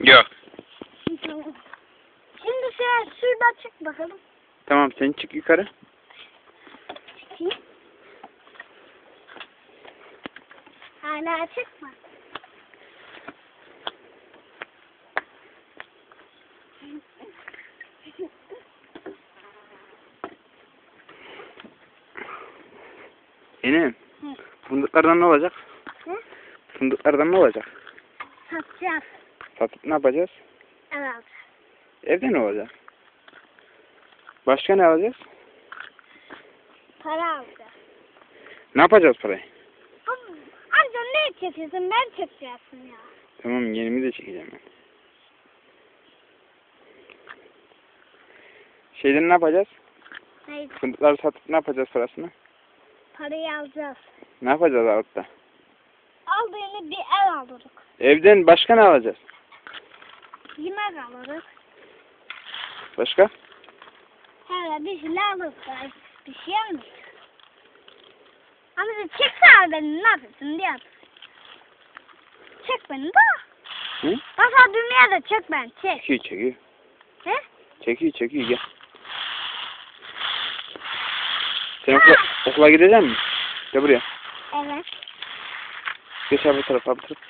Yok. Şimdi sen şuradan çık bakalım. Tamam sen çık yukarı. Çıkayım. Hala çıkma. Enem. Hı. Fındıklardan ne olacak? Hı? Fındıklardan ne olacak? Satacağız. Satıp ne yapacağız? Evet. Evde ne olacak? Başka ne alacağız? Para alacağız. Ne yapacağız parayı? Amca ne çekiyorsun? Ben çekeceksin ya. Tamam yenimi de çekeceğim ben. Şeyden ne yapacağız? Neyse Fındıkları satıp ne yapacağız parasını? parayı alacağız. Ne yapacağız altta? Aldığını bir ev alırız. Evden başka ne alacağız? Yemek alırız. Başka? Hele bir şeyler alırız. da Bir şey almayız. Amca çeksene beni ne yapıyorsun diye. Çek beni de. Hı? Bak dünyada çek ben çek. Çekiyor çekiyor. He? Çekiyor çekiyor gel. Sen okula, okula gidecek misin? Gel buraya. Evet. Geç abi bu tarafa bu tarafa.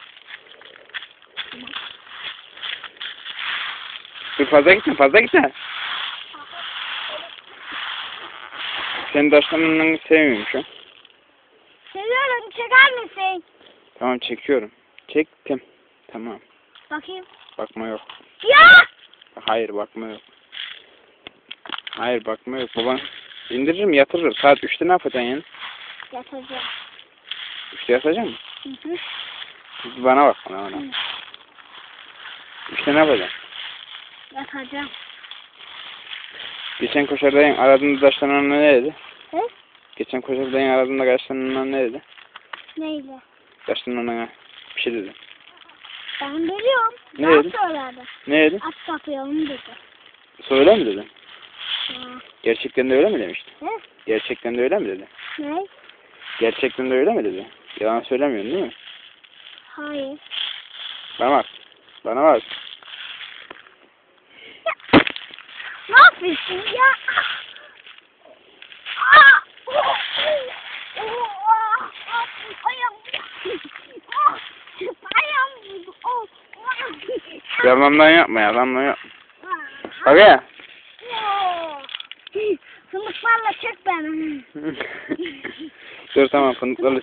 Dur fazla gitme fazla gitme. Senin daşlarını sevmiyorum şu an. Seviyorum çeker misin? Tamam çekiyorum. Çektim. Tamam. Bakayım. Bakma yok. Ya! Hayır bakma yok. Hayır bakma yok. Baban indiririm yatırırım. Saat 3'te ne yapacaksın yani? Yatacağım. 3'te yatacaksın mı? Hı hı. Bana bak bana bana. Hı. 3'te ne yapacaksın? Yatacağım. Geçen koşardayın aradığında taşlanan ne dedi? He? Geçen koşardayın aradığında taşlanan ne dedi? Neyle? Taşlanan bir şey dedi. Ben biliyorum. Ne Daha dedi? söylerdi. Ne dedi? At kapıyorum dedi. Söyle mi dedi? Ha. Gerçekten de öyle mi demişti? He? Gerçekten de öyle mi dedi? Ne? Gerçekten de öyle mi dedi? Yalan söylemiyorsun değil mi? Hayır. Bana bak. Bana bak. Ne yapıyorsun ya? Aa! Ayağım. Ayağım. Yalandan yapma yalandan yapma. Bak ya. Sınıflarla çek beni. Dur tamam fındıklarla